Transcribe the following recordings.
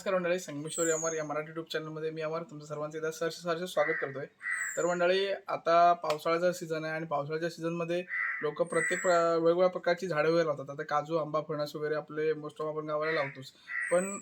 नमस्कार मंडळी संगमेश्वरी अमर या मराठी युट्यूब चॅनलमध्ये मी अमर तुमचं सर्वांचं एकदा सहर्ष सहर्ष स्वागत करतोय. तर मंडळी आता पावसाळ्याचा सीझन आहे आणि पावसाळ्याच्या सीझनमध्ये लोक प्रत्येक प्र वेगवेगळ्या प्रकारची झाडं वगैरे लावतात. आता काजू आंबा फणस वगैरे आपले मोस्ट ऑफ आपण गावाला लावतोच. पण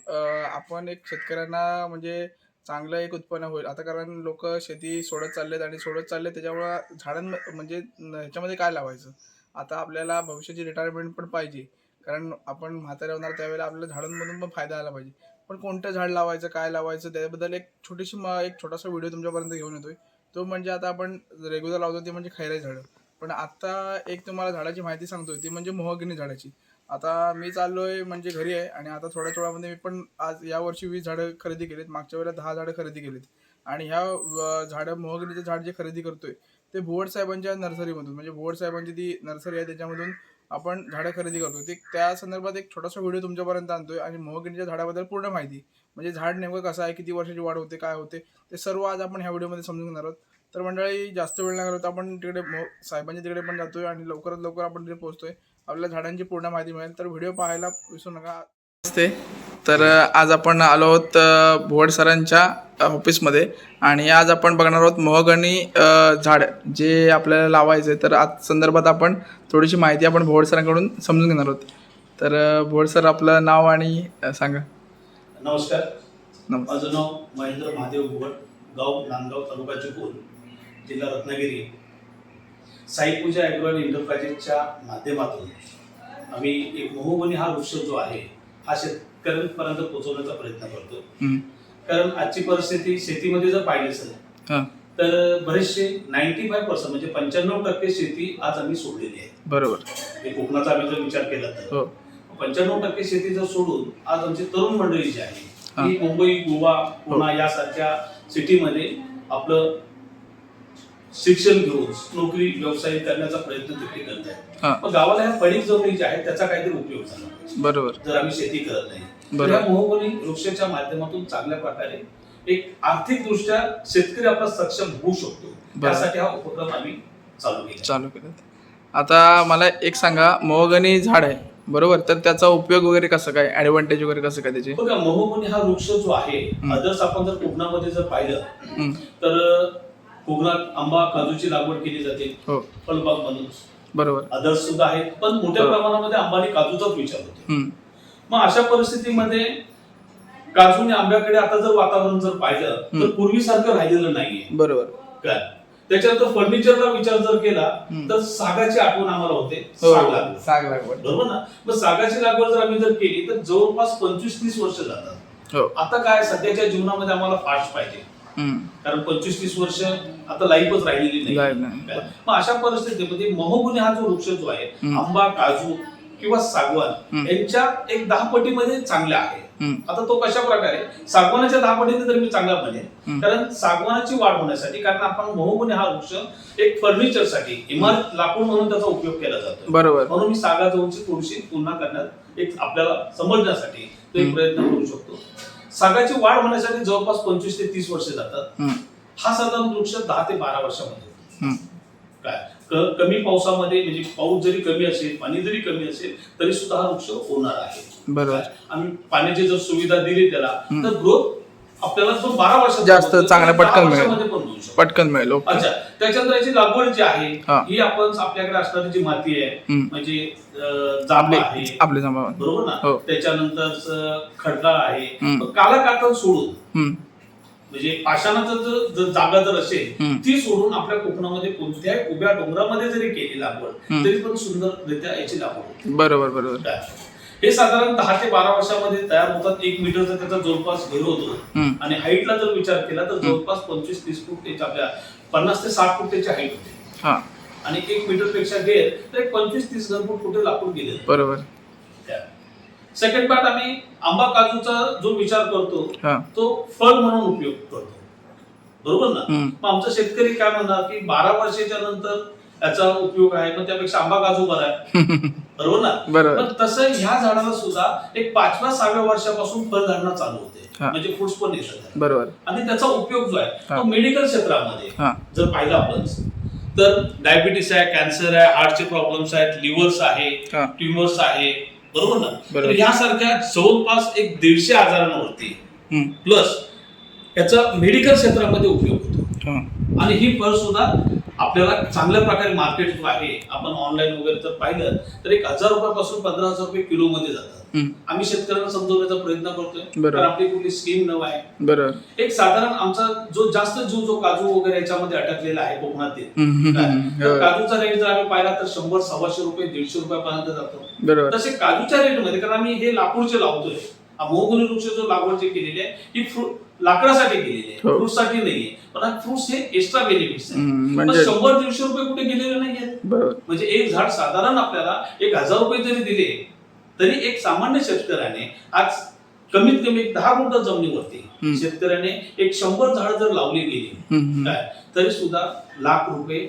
आपण एक शेतकऱ्यांना म्हणजे चांगलं एक उत्पन्न होईल. आता कारण लोक शेती सोडत चाललेत आणि सोडत चालले त्याच्यामुळं झाडां म्हणजे ह्याच्यामध्ये काय लावायचं? आता आपल्याला भविष्याची रिटायरमेंट पण पाहिजे. कारण आपण म्हातारे होणार त्यावेळेला आपल्याला झाडांमधून पण फायदा आला पाहिजे. पण कोणतं झाड लावायचं काय लावायचं त्याबद्दल एक छोटीशी एक छोटासा व्हिडिओ तुमच्यापर्यंत घेऊन येतोय. तो म्हणजे आता आपण रेग्युलर लावतो ते म्हणजे खैरे झाडं. पण आता एक तुम्हाला झाडाची माहिती सांगतोय ती म्हणजे मोहगिनी झाडाची. आता मी चाललोय म्हणजे घरी आहे आणि आता थोड्या थोड्यामध्ये मी पण आज यावर्षी वीस झाडं खरेदी केलीत मागच्या वेळेला दहा झाडं खरेदी केलीत. आणि ह्या व- झाडं मोहगिनीचं झाड जे खरेदी करतोय ते भुवड साहेबांच्या नर्सरीमधून म्हणजे भुवड साहेबांची ती नर्सरी आहे त्याच्यामधून आपण झाडं खरेदी करतो ते त्या संदर्भात एक छोटासा व्हिडिओ तुमच्यापर्यंत आणतोय आणि मोहगिनीच्या झाडाबद्दल पूर्ण माहिती. म्हणजे झाड नेमकं कसं आहे किती वर्षाची वाढ होते काय होते ते सर्व आज आपण ह्या व्हिडिओमध्ये समजून घेणार आहोत. तर मंडळी जास्त वेळ नाही घालवत आपण तिकडे मो साहेबांच्या तिकडे पण जातोय आणि लवकरात लवकर आपण तिथे पोहोचतोय. आपल्याला झाडांची पूर्ण माहिती मिळेल. तर व्हिडिओ पाहायला विसरू नका. असते तर आज आपण आलो आहोत भुवड सरांच्या ऑफिसमध्ये. आणि आज आपण बघणार आहोत मोहगणी झाड जे आपल्याला लावायचं आहे तर आज संदर्भात आपण थोडीशी माहिती आपण भुवड सरांकडून समजून घेणार आहोत. तर भुवड सर आपलं नाव आणि सांगा. नमस्कार. माझं नाव महेंद्र महादेव भुवड गाव नांदगाव तालुका चिपळूण जिल्हा रत्नागिरी. साईपूजा ॲग्रो आणि एंटरप्राइजेसच्या माध्यमातून आम्ही एक मोहमनी हा वृक्ष जो आहे हा शेतकऱ्यांपर्यंत पोहोचवण्याचा प्रयत्न करतो. हं. कारण आजची परिस्थिती शेतीमध्ये जर पाहिली असेल हां. तर बरेचसे नाईन्टी फाय पर्सेंट म्हणजे पंच्याण्णव टक्के शेती आज आम्ही सोडलेली आहे. बरोबर. हे कोकणाचा आम्ही जर विचार केला तर. हो. पंच्याण्णव टक्के शेती जर सोडून आज आमची तरुण मंडळी जी आहे हा. ती मुंबई गोवा पुणे यासारख्या सिटीमध्ये आपलं शिक्षण घेऊन नोकरी व्यवसाय करण्याचा प्रयत्न तिथे करत आहेत हां गावाला ह्या पडीक जमिनी ज्या आहेत त्याचा काहीतरी उपयोग झाला. बरोबर. जर आम्ही शेती करत नाही. या मोहबोली वृक्षाच्या माध्यमातून चांगल्या प्रकारे एक आर्थिक दृष्ट्या शेतकरी आपला सक्षम होऊ शकतो. त्यासाठी हा उपक्रम आम्ही चालू केला. चालू केलं. आता मला एक सांगा मोहगणी झाड आहे बरोबर? तर त्याचा उपयोग वगैरे कसं काय? ॲडव्हान्टेज वगैरे कसं काय त्याचे? बघा महोगनी हा वृक्ष जो आहे. अदर्स आपण जर कोकणामध्ये जर पाहिलं. तर कोकणात आंबा काजूची लागवड केली जाते. हो. फळबाग म्हणून. बरोबर. अदर्स सुद्धा आहेत पण मोठ्या. प्रमाणामध्ये आंबा आणि काजूचाच विचार होतो. मग अशा परिस्थितीमध्ये काजू आणि आंब्याकडे आता जर वातावरण जर पाहिलं तर. पूर्वीसारखं राहिलेलं नाहीये. बरोबर. काय त्याच्यानंतर फर्निचरचा विचार जर केला. तर सागाची आठवण आम्हाला होते. साग लागवड. साग लागवड. बरोबर ना? मग सागाची लागवड जर आम्ही जर केली तर जवळपास पंचवीस तीस वर्ष जातात. हो. आता काय सध्याच्या जीवनामध्ये आम्हाला फास्ट पाहिजे. कारण पंचवीस तीस वर्ष आता लाईफच राहिलेली नाही? मग अशा परिस्थितीमध्ये महोगुनी हा जो वृक्ष जो आहे. आंबा काजू किंवा सागवान. यांच्या एक दहा पटीमध्ये चांगला आहे. आता तो कशा प्रकारे सागवानाच्या दहा पटीने तर मी चांगला हम्म. कारण सागवानाची वाढ होण्यासाठी कारण आपण महोगुनी हा वृक्ष एक फर्निचरसाठी इमारत लाकूड म्हणून त्याचा उपयोग केला जातो बरोबर म्हणून मी सागाजवळची थोडीशी तुलना करण्यात एक आपल्याला समजण्यासाठी तो एक. प्रयत्न करू शकतो सागाची वाढ होण्यासाठी जवळपास पंचवीस ते तीस वर्ष जातात हं. साधारण वृक्ष दहा ते बारा वर्षामध्ये कमी पावसामध्ये म्हणजे पाऊस जरी कमी असेल पाणी जरी कमी असेल तरी सुद्धा हा वृक्ष होणार आहे बरोबर? आम्ही पाण्याची जर सुविधा दिली त्याला. तर ग्रोथ आपल्याला जो बारा वर्षात जास्त चांगलं पटकन मिळेल. पटकन मिळेल अच्छा त्याच्यानंतर याची लागवड जी आहे हा. आपण आपल्याकडे असणारी जी माती आहे. म्हणजे अं, जांभा आपले आहे आपले बरोबर ना हो. त्याच्यानंतर खडकाळ आहे काला कातळ सोडून. म्हणजे पाषाणाचं जर जर जागा जर असेल. ती सोडून आपल्या कोकणामध्ये कोणत्याही उभ्या डोंगरामध्ये जरी केली लागवड. तरी पण सुंदररित्या याची लागवड बरोबर बरोबर? हे साधारण दहा ते बारा वर्षामध्ये तयार होतात. एक मीटरचा त्याचा जवळपास घेर होतो. आणि हाईटला जर विचार केला तर जवळपास पंचवीस तीस फूट त्याच्या आपल्या पन्नास ते साठ फूट त्याची हाईट होते. आणि एक मीटरपेक्षा घेर तर एक पंचवीस तीस घन फूट कुठे लाकूड गेले बरोबर. सेकंड पार्ट आम्ही आंबा काजूचा जो विचार करतो हां. तो फळ म्हणून उपयोग करतो. बरोबर ना. मग आमचा शेतकरी काय म्हणणार की बारा वर्षाच्या नंतर याचा उपयोग आहे मग त्यापेक्षा आंबा काजू बरा आहे. बरोबर ना? बरोबर. पण तसं ह्या झाडाला सुद्धा एक पाचव्या सहाव्या वर्षापासून फळधारणा चालू होते. हा. म्हणजे फुट्स पण येतात बरोबर. आणि त्याचा उपयोग जो आहे हा. तो मेडिकल क्षेत्रामध्ये. हां. जर पाहिलं आपण तर डायबिटीस आहे कॅन्सर आहे हार्टचे प्रॉब्लेम्स आहेत लिव्हर्स आहे हां. ट्युमर्स आहे बरोबर ना. तर यासारख्या जवळपास एक दीडशे आजारांवरती. प्लस याचा मेडिकल क्षेत्रामध्ये उपयोग होतो. आणि ही फळ सुद्धा आपल्याला चांगल्या प्रकारे मार्केट जो आहे आपण ऑनलाईन वगैरे जर पाहिलं तर एक हजार रुपयापासून पंधरा हजार रुपये किलो मध्ये जातात. आम्ही शेतकऱ्यांना समजवण्याचा प्रयत्न करतोय. आपली कुठली स्कीम नव आहे. बरोबर. एक साधारण आमचा जो जास्त जीव जो काजू वगैरे याच्यामध्ये अटकलेला आहे कोकणातील. काजूचा रेट जर आम्ही पाहिला तर शंभर सव्वाशे रुपये दीडशे रुपयापर्यंत जातो. तसे काजूच्या रेटमध्ये कारण आम्ही हे लाकूडचे लावतोय. मोहगुनी वृक्ष जो लागवड जी केलेली आहे ही फ्रूट लाकडासाठी केलेली आहे. हो. फ्रुटसाठी नाहीये. पण हा फ्रुट्स हे एक्स्ट्रा बेनिफिट्स आहे. म्हणजे शंभर दीडशे रुपये कुठे गेलेले नाहीये बरोबर. म्हणजे एक झाड साधारण आपल्याला एक हजार रुपये जरी दिले तरी एक सामान्य शेतकऱ्याने आज कमीत कमी एक दहा गुंठ जमिनीवरती. शेतकऱ्याने एक शंभर झाड जर लावली गेली. काय? तरी सुद्धा लाख रुपये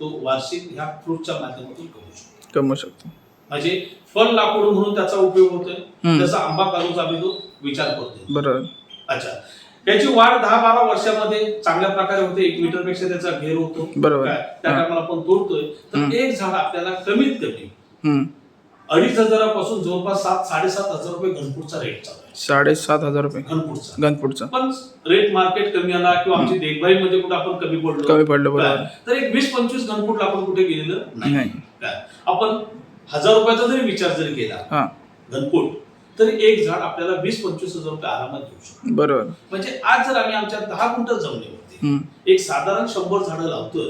तो वार्षिक ह्या फ्रूटच्या माध्यमातून कमवू शकतो. कमवू शकतो. म्हणजे फळ लाकूड म्हणून त्याचा उपयोग होतोय. जसा आंबा काजूचा आम्ही तो विचार करतोय. बरोबर. अच्छा. त्याची वाढ दहा बारा वर्षामध्ये चांगल्या प्रकारे होते. एक मीटरपेक्षा त्याचा घेर होतो. बरोबर. त्या. टायमाला आपण तोडतोय. तर. एक झाड आपल्याला कमीत कमी. अडीच हजारापासून जवळपास सात साडेसात हजार रुपये घनफूटचा रेट चालू आहे. साडेसात हजार रुपये. घनफूटचा. गणपुढचा पण रेट मार्केट कमी आला किंवा आमची देखभालीमध्ये कुठे आपण कमी पडलो. कमी पडलं? तर एक वीस पंचवीस घनफूट आपण कुठे गेलेलं नाही? आपण हजार रुपयाचा जरी विचार जरी केला हा. घनफूट तरी एक झाड आपल्याला वीस पंचवीस हजार रुपये आरामात घेऊ शकतो. बरोबर. म्हणजे आज जर आम्ही आमच्या दहा गुंठ जमिनीवरती एक साधारण शंभर झाडं लावतोय.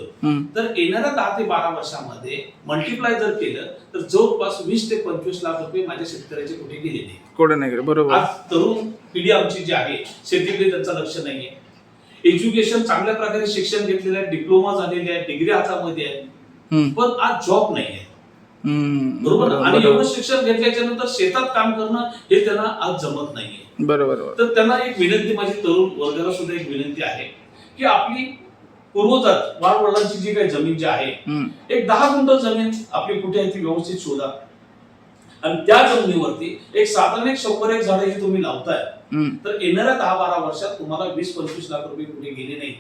तर येणाऱ्या दहा ते बारा वर्षामध्ये मल्टिप्लाय जर केलं तर जवळपास वीस ते पंचवीस लाख रुपये माझ्या शेतकऱ्याचे कुठे गेले नाही. कोडे नाही बरोबर. आज तरुण पिढी आमची जी आहे शेतीकडे त्यांचं लक्ष नाहीये. एज्युकेशन चांगल्या प्रकारे शिक्षण घेतलेलं आहे डिप्लोमा झालेले आहे डिग्री हातामध्ये आहे. पण आज जॉब नाहीये. हम्म. बरोबर बरोबर आणि एवढं शिक्षण घेतल्याच्या नंतर शेतात काम करणं हे त्यांना आज जमत नाहीये. बरोबर बरोबर. तर त्यांना एक विनंती माझी तरुण वर्गाला सुद्धा एक विनंती आहे की आपली पूर्वजात वाडवडिलांची जी काही जमीन जी आहे एक दहा गुंठ जमीन आपली कुठे आहे ती व्यवस्थित शोधा. आणि त्या जमिनीवरती एक साधारण एक शंभर एक झाडं तुम्ही लावताय. तर येणाऱ्या दहा बारा वर्षात तुम्हाला वीस पंचवीस लाख रुपये कुठे गेले नाही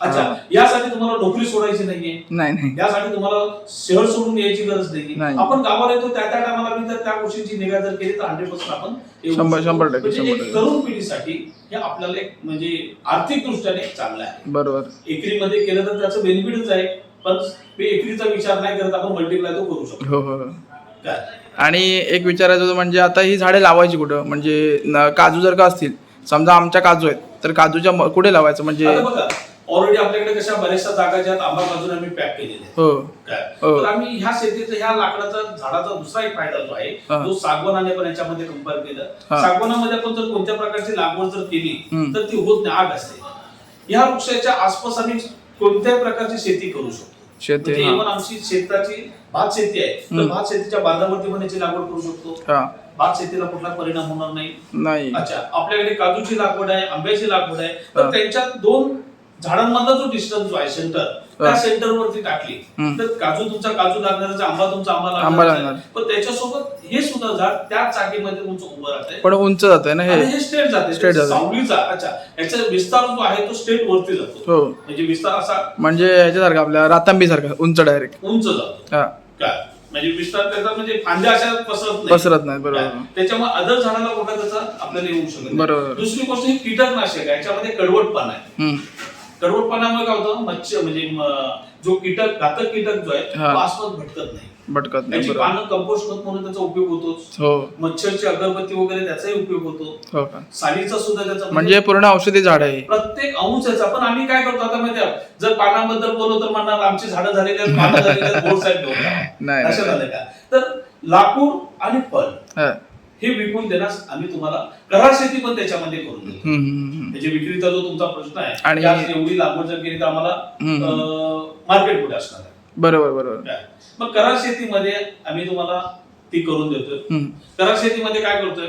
अच्छा. यासाठी तुम्हाला नोकरी सोडायची नाहीये नाही नाही यासाठी तुम्हाला शहर सोडून यायची गरज नाही नाही. आपण गावाला येतो त्या त्या टायमाला मी जर त्या गोष्टींची निगा जर केली तर हंड्रेड पर्सेंट आपण शंभर-. शंभर टक्के, म्हणजे शंभर एक टक्के. तरुण पिढीसाठी हे आपल्याला एक म्हणजे आर्थिक दृष्ट्याने एक चांगलं आहे बरोबर एकरीमध्ये केलं तर त्याचं बेनिफिटच आहे पण मी एकरीचा विचार नाही करत आपण मल्टिप्लाय तो करू शकतो हो हो हो. काय आणि एक विचारायचं होतं म्हणजे आता ही झाडे लावायची कुठं म्हणजे न- काजू जर का असतील समजा आमच्या काजू आहेत तर काजूच्या म- कुठे लावायचं म्हणजे आता बघा ऑलरेडी आपल्याकडे कशा बऱ्याचशा जागा ज्यात आंबा बाजूने आम्ही पॅक केलेले आहेत हो हो. तर आम्ही ह्या शेतीचा ह्या लाकडाचा झाडाचा दुसरा एक फायदा जो आहे. जो सागवानाने पण याच्यामध्ये कंपेअर केलं. सागवानामध्ये आपण जर कोणत्या प्रकारची लागवड जर केली. तर ती होत नाही आग असते ह्या वृक्षाच्या आसपास आम्ही कोणत्याही प्रकारची शेती करू शकतो शेती म्हणजे आमची शेताची भात शेती आहे तर. भात शेतीच्या बांधावरती पण याची लागवड करू शकतो भात शेतीला कुठला परिणाम होणार नाही अच्छा आपल्याकडे काजूची लागवड आहे आंब्याची लागवड आहे तर. त्यांच्यात दोन झाडांमधला जो डिस्टन्स जो आहे सेंटर त्या. सेंटर वरती टाकली. तर काजू तुमचा काजू लागणार आंबा तुमचा आंबा लागणार. पण त्याच्यासोबत हे सुद्धा झाड त्या चाकीमध्ये तुमचं उभं राहतंय पण उंच जात ना हे स्टेट जाते जाते. सावलीचा अच्छा याचा विस्तार जो आहे तो स्टेट वरती जातो हो म्हणजे विस्तार असा म्हणजे ह्याच्यासारखं आपल्या रातांबी सारखं उंच डायरेक्ट उंच जातो काय म्हणजे विस्तार त्याचा म्हणजे फांद्या अशा पसरत नाही पसरत नाही बरोबर? त्याच्यामुळे अदर झाडाला कुठला त्याचा आपल्याला येऊ शकत. बरोबर. दुसरी गोष्ट ही कीटकनाशक आहे याच्यामध्ये कडवटपणा आहे. कडवटपणामुळे काय होतं मच्छ म्हणजे जो कीटक घातक कीटक जो आहे. तो आसपास भटकत नाही. भटकत नाही बरोबर. पानं कंपोस्ट खत म्हणून त्याचा उपयोग होतोच. हो. मच्छरची अगरबत्ती वगैरे त्याचाही उपयोग होतो. हो का? सालीचा सुद्धा त्याचा म्हणजे पूर्ण औषधी झाड आहे. प्रत्येक अंशाचा पण आम्ही काय करतो आता माहिती जर पानाबद्दल बोललो तर म्हणणार आमची झाडं झालेली आहेत पानं झालेली आहेत बोर्ड साईड घेऊन जा. नाही, नाही. झालं का? तर लाकूड आणि फळ. हा. हे विकून देण्यास आम्ही तुम्हाला करार शेती पण त्याच्यामध्ये करून देतो. विक्रीचा जो तुमचा प्रश्न आहे आणि- एवढी लागवड जर केली तर आम्हाला. मार्केट कुठे असणार आहे. बरोबर बरोबर? मग करार शेतीमध्ये आम्ही तुम्हाला ती करून देतोय. करार शेतीमध्ये काय करतोय?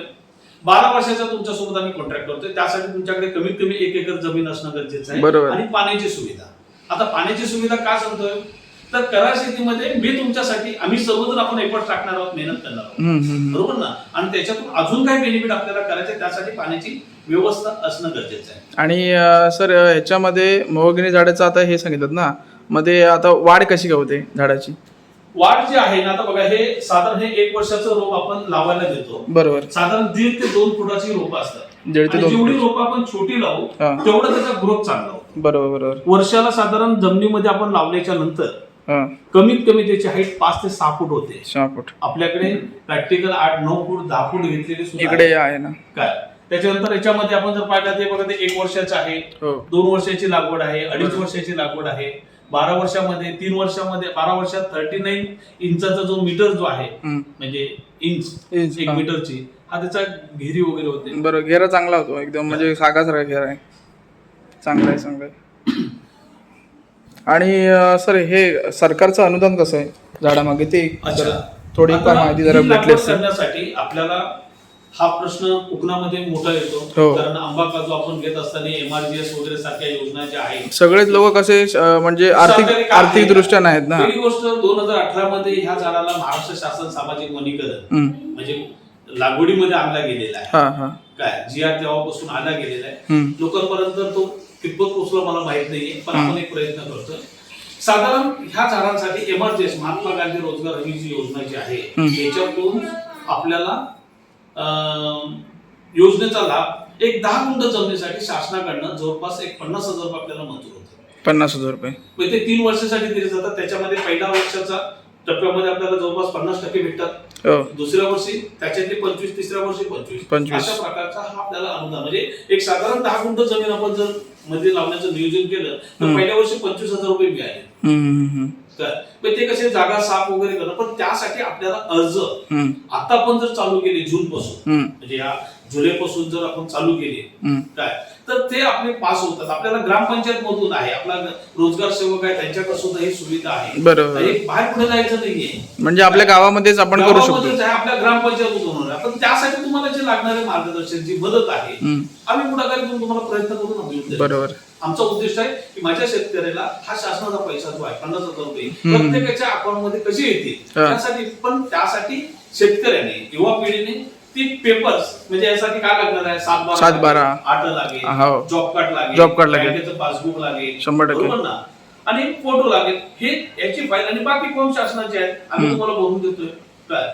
बारा वर्षाचा तुमच्यासोबत आम्ही कॉन्ट्रॅक्ट करतोय. त्यासाठी तुमच्याकडे कमीत कमी एक एकर जमीन असणं गरजेचं आहे. आणि पाण्याची सुविधा. आता पाण्याची सुविधा का सांगतोय? तर करार शेतीमध्ये मी तुमच्यासाठी आम्ही सर्वजण आपण एफर्ट टाकणार आहोत मेहनत करणार आहोत. बरोबर ना? आणि त्याच्यातून अजून काही बेनिफिट आपल्याला करायचं त्यासाठी पाण्याची व्यवस्था असणं गरजेचं आहे. आणि सर अं, ह्याच्यामध्ये मोहगिनी झाडाचं आता हे सांगितलं ना मध्ये आता वाढ कशी काय होते झाडाची? वाढ जी आहे ना आता बघा हे साधारण हे एक वर्षाचं रोप आपण लावायला देतो. बरोबर. साधारण दीड ते दोन फुटाची रोपं असतात. जेवढी. रोपं आपण छोटी लावू. तेवढा त्याचा ग्रोथ चांगला होतो. बरोबर बरोबर. वर्षाला साधारण जमिनीमध्ये आपण लावल्याच्या नंतर कमीत कमी त्याची हाईट पाच ते सहा फूट होते. सहा फूट. आपल्याकडे प्रॅक्टिकल आठ नऊ फूट दहा फूट घेतलेले सुद्धा इकडे आहे. ना. काय? त्याच्यानंतर याच्यामध्ये आपण जर पाहिलं ते बघा ते एक वर्षाचं आहे हो. दोन वर्षाची लागवड आहे अडीच वर्षाची लागवड आहे बारा वर्षामध्ये तीन वर्षामध्ये बारा वर्षात थर्टी नाईन इंचाचा जो मीटर जो आहे हम्म. म्हणजे इंच इंच, एक हा. मीटरची हा त्याचा घेरी वगैरे होते. बरोबर घेरा चांगला होतो एकदम म्हणजे सागासारखा घेरा आहे. चांगला आहे चांगला आहे. आणि सर हे सरकारचं अनुदान कसं आहे? झाडामागे ते जरा थोडी फार माहिती जरा भेटली लागवड असते. करण्यासाठी आपल्याला हा प्रश्न कोकणामध्ये मोठा येतो. हो. कारण आंबा काजू आपण घेत असताना एमआरजीएस वगैरे सारख्या योजना ज्या आहेत सगळेच लोक कसे अं, म्हणजे आर्थिक काम आर्थिक आहे. दृष्ट्या नाहीत ना. पहिली गोष्ट दोन हजार अठरा मध्ये ह्या झाडाला महाराष्ट्र शासन सामाजिक वनीकरण हम्म. म्हणजे लागवडीमध्ये आणला गेलेला आहे. हा हा. काय? जी आर तेव्हापासून आणला गेलेला आहे. हम्म. लोकांपर्यंत तो कितपत पोचला मला माहीत नाहीये पण आपण एक प्रयत्न करतोय. साधारण ह्या झाडांसाठी एमर्जन्सी महात्मा गांधी रोजगार हमी जी योजना जी आहे. याच्यातून आपल्याला योजनेचा लाभ एक दहा गुंठ जमिनीसाठी शासनाकडनं जवळपास एक पन्नास हजार रुपये आपल्याला मंजूर होतो पन्नास हजार रुपये. मग ते तीन वर्षासाठी दिले जातात त्याच्यामध्ये पहिल्या वर्षाचा टप्प्यामध्ये आपल्याला जवळपास पन्नास टक्के भेटतात. हो. दुसऱ्या वर्षी त्याच्यातले पंचवीस तिसऱ्या वर्षी पंचवीस. 25. अशा प्रकारचा हा आपल्याला अनुदान म्हणजे एक साधारण दहा गुंठ जमीन आपण जर मध्ये लावण्याचं नियोजन केलं तर. पहिल्या वर्षी पंचवीस हजार रुपये मिळाले. तर ते कसे जागा साफ वगैरे करणं पण त्यासाठी आपल्याला अर्ज. आता पण जर चालू केले जून पासून म्हणजे या जुलै पासून जर आपण चालू केले. काय? तर ते आपले पास होतात. आपल्याला ग्रामपंचायत मधून आहे आपला रोजगार सेवक आहे त्यांच्याकडे सुद्धा ही सुविधा आहे. बाहेर पुढे जायचं नाहीये. म्हणजे आपल्या गावामध्येच आपण करू शकतो. आपल्या ग्रामपंचायतमधून होणार. पण त्यासाठी तुम्हाला जे लागणारे मार्गदर्शन जी मदत आहे. आम्ही पुढाकार घेऊन तुम्हाला प्रयत्न करून. बरोबर. आमचा उद्देश आहे की माझ्या शेतकऱ्याला हा शासनाचा पैसा जो आहे पन्नास हजार रुपये. प्रत्येकाच्या अकाउंटमध्ये कसे येतील हा. त्यासाठी पण त्यासाठी शेतकऱ्याने युवा पिढीने ती पेपर्स म्हणजे यासाठी काय लागणार आहे सात बारा सात बारा. आठ लागेल हो. जॉब कार्ड लागेल जॉब कार्ड लागेल. पासबुक लागेल शंभर टक्के. ना आणि फोटो लागेल हे याची फाईल आणि बाकी फॉर्म शासनाचे आहेत आम्ही. तुम्हाला भरून देतोय काय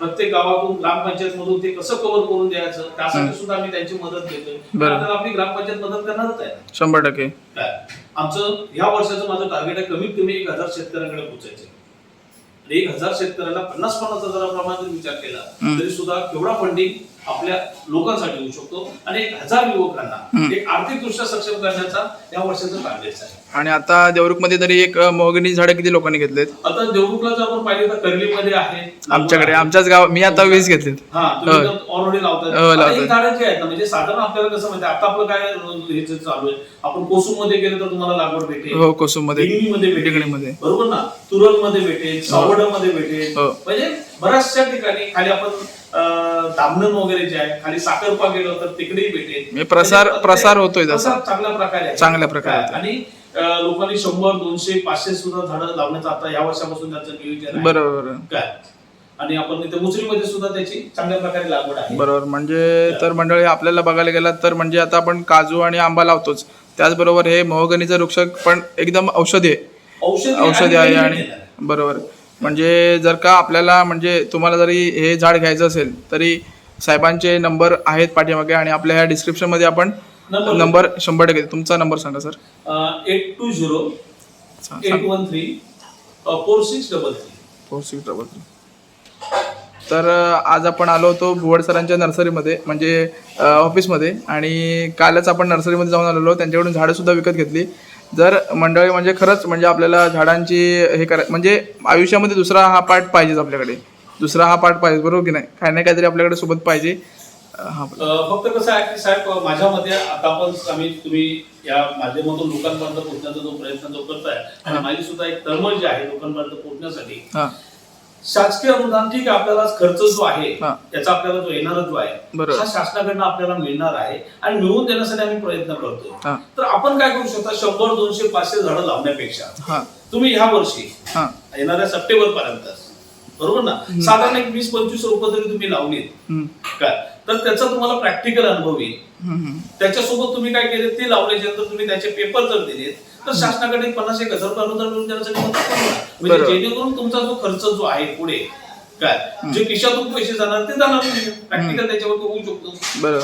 प्रत्येक गावातून ग्रामपंचायत मधून ते कसं कव्हर करून द्यायचं त्यासाठी सुद्धा आम्ही त्यांची मदत घेतोय बरं. आपली ग्रामपंचायत मदत करणारच आहे. शंभर टक्के. काय? आमचं ह्या वर्षाचं माझं टार्गेट आहे कमीत कमी एक हजार शेतकऱ्यांकडे पोहोचायचे. आणि एक हजार शेतकऱ्याला पन्नास पन्नास हजाराप्रमाणे जर विचार केला हम्म. तरी सुद्धा केवढा फंडिंग आपल्या लोकांसाठी होऊ शकतो. आणि एक हजार युवकांना. एक आर्थिक दृष्ट्या सक्षम करण्याचा या वर्षाचं टार्गेट आहे आणि आता देवरुखमध्ये तरी एक मोगनी झाडं किती लोकांनी घेतलेत? आता देवरुखला जर आपण पाहिजे तर कर्लीमध्ये आहे. आमच्याकडे आमच्याच गाव मी आता वीस घेतलेत. हा हो. ऑलरेडी लावतात हो, आता लावतात. ही झाडं जी आहेत म्हणजे साधारण आपल्याला कसं माहिती आता आपलं काय हे चालू आहे आपण कोसुममध्ये गेलं तर तुम्हाला लागवड भेटेल. हो कोसुममध्ये मध्ये भेटेल. बरोबर ना? तुरलमध्ये भेटेल सावडमध्ये भेटेल. हो. म्हणजे बऱ्याचशा ठिकाणी खाली आपण दामणन वगैरे जे आहे खाली साखरपा गेलो तर तिकडेही भेटेल. म्हणजे प्रसार- प्रसार होतोय. प्रसार चांगल्या प्रकारे. चांगल्या प्रकारे. आणि लोकांनी शंभर दोनशे पाचशे सुद्धा झाडं लावण्याचं आता या वर्षापासून त्याचं नियोजन बरोबर. काय? आणि आपण इथे मुसरीमध्ये सुद्धा त्याची चांगल्या प्रकारे लागवड आहे. बरोबर. म्हणजे तर मंडळी आपल्याला बघायला गेलात तर म्हणजे आता आपण काजू आणि आंबा लावतोच. त्याचबरोबर हे मोहगनीचं वृक्ष पण एकदम औषधी आहे. औषधी आहे आणि बरोबर. म्हणजे जर का आपल्याला म्हणजे तुम्हाला जरी हे झाड घ्यायचं असेल तरी साहेबांचे नंबर आहेत पाठीमागे आणि आपल्या ह्या डिस्क्रिप्शनमध्ये आपण नंबर. शंभर टक्के तुमचा नंबर सांगा sir. Eight two zero eight one three four six double three four six double three तर आज आपण आलो होतो भुवड सरांच्या नर्सरीमध्ये म्हणजे ऑफिसमध्ये आणि कालच आपण नर्सरीमध्ये जाऊन आलेलो. त्यांच्याकडून झाडं सुद्धा विकत घेतली. जर मंडळी म्हणजे खरंच म्हणजे आपल्याला झाडांची हे करा म्हणजे आयुष्यामध्ये दुसरा हा पार्ट पाहिजेच आपल्याकडे. दुसरा हा पार्ट पाहिजे बरोबर की नाही? काही ना काहीतरी आपल्याकडे सोबत पाहिजे. हा. फक्त कसं आहे की साहेब माझ्या मते आता पण आम्ही तुम्ही या माध्यमातून लोकांपर्यंत पोहोचण्याचा जो प्रयत्न जो करताय आणि. माझी सुद्धा एक तळमळ जी आहे लोकांपर्यंत पोहोचण्यासाठी हां. शासकीय अनुदान ठीक आहे आपल्याला खर्च जो आहे. त्याचा आपल्याला जो येणारा जो आहे. हा शासनाकडनं आपल्याला मिळणार आहे आणि मिळवून देण्यासाठी आम्ही प्रयत्न करतो तर आपण काय करू शकता शंभर दोनशे पाचशे झाडं लावण्यापेक्षा तुम्ही ह्या वर्षी येणाऱ्या सप्टेंबर पर्यंत बरोबर ना? साधारण एक वीस पंचवीस रोपं जरी तुम्ही लावली हम्म, काय? तर त्याचा तुम्हाला प्रॅक्टिकल अनुभव येईल. त्याच्यासोबत तुम्ही काय केले ते लावल्याच्या नंतर तुम्ही त्याचे पेपर जर दिले तर शासनाकडे पन्नास एक हजार रुपये अनुदान मिळून देण्यासाठी. म्हणजे. जेणेकरून तुमचा जो खर्च जो आहे पुढे काय जे खिशातून पैसे जाणार ते जाणार नाही प्रॅक्टिकल त्याच्यावर होऊ शकतो.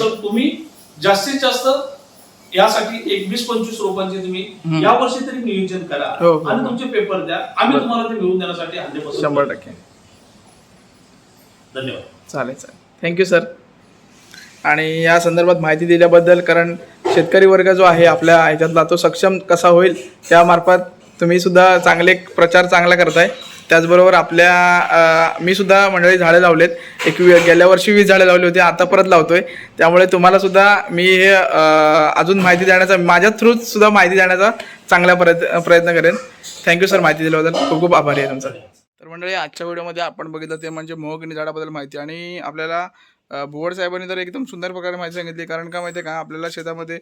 तर तुम्ही जास्तीत जास्त यासाठी एक वीस पंचवीस रोपांचे तुम्ही. या वर्षी तरी नियोजन करा हो, हो, आणि हो. तुमचे पेपर द्या आम्ही. तुम्हाला ते मिळवून देण्यासाठी हंड्रेड शंभर टक्के धन्यवाद चालेल चालेल थँक्यू सर आणि या संदर्भात माहिती दिल्याबद्दल कारण शेतकरी वर्ग जो आहे आपल्या ह्याच्यातला तो सक्षम कसा होईल त्यामार्फत तुम्हीसुद्धा चांगले प्रचार चांगला करताय. त्याचबरोबर आपल्या मी सुद्धा मंडळी झाडे लावलेत. एक गेल्या वर्षी वीस झाडे लावली होती आता परत लावतोय. त्यामुळे तुम्हाला सुद्धा मी हे अजून माहिती देण्याचा माझ्या थ्रू सुद्धा माहिती देण्याचा चांगला प्रयत्न प्रयत्न करेन. थँक्यू सर माहिती दिल्याबद्दल. खूप खूप आभारी आहे तुमचा. तर मंडळी आजच्या व्हिडिओमध्ये आपण बघितलं ते म्हणजे मोहगिनी झाडाबद्दल माहिती आणि आपल्याला भुवड साहेबांनी तर एकदम सुंदर प्रकारे माहिती सांगितली. कारण का माहिती आहे का आपल्याला शेतामध्ये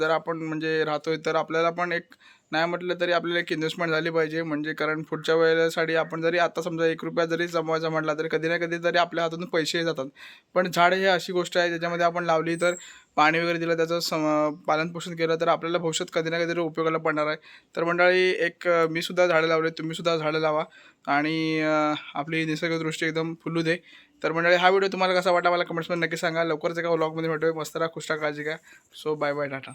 जर आपण म्हणजे राहतोय तर आपल्याला पण एक नाही म्हटलं तरी आपल्याला एक इन्व्हेस्टमेंट झाली पाहिजे. म्हणजे कारण पुढच्या वेळेसाठी आपण जरी आता समजा एक रुपया जरी जमवायचा म्हटला तरी कधी ना कधी तरी आपल्या हातातून पैसे जातात. पण झाड हे अशी गोष्ट आहे ज्याच्यामध्ये आपण लावली तर पाणी वगैरे दिलं त्याचं सम पालनपोषण केलं तर आपल्याला भविष्यात कधी ना कधी उपयोगाला पडणार आहे. तर मंडळी एक मी सुद्धा झाडं लावले तुम्ही सुद्धा झाडं लावा. आणि आपली निसर्गदृष्टी एकदम फुलू दे. तर मंडळी हा व्हिडिओ तुम्हाला कसा वाटला मला कमेंट्समध्ये नक्की सांगा. लवकरच एका व्लॉगमध्ये भेटूया. मस्त राहा खुश राहा काळजी घ्या. So bye bye Tata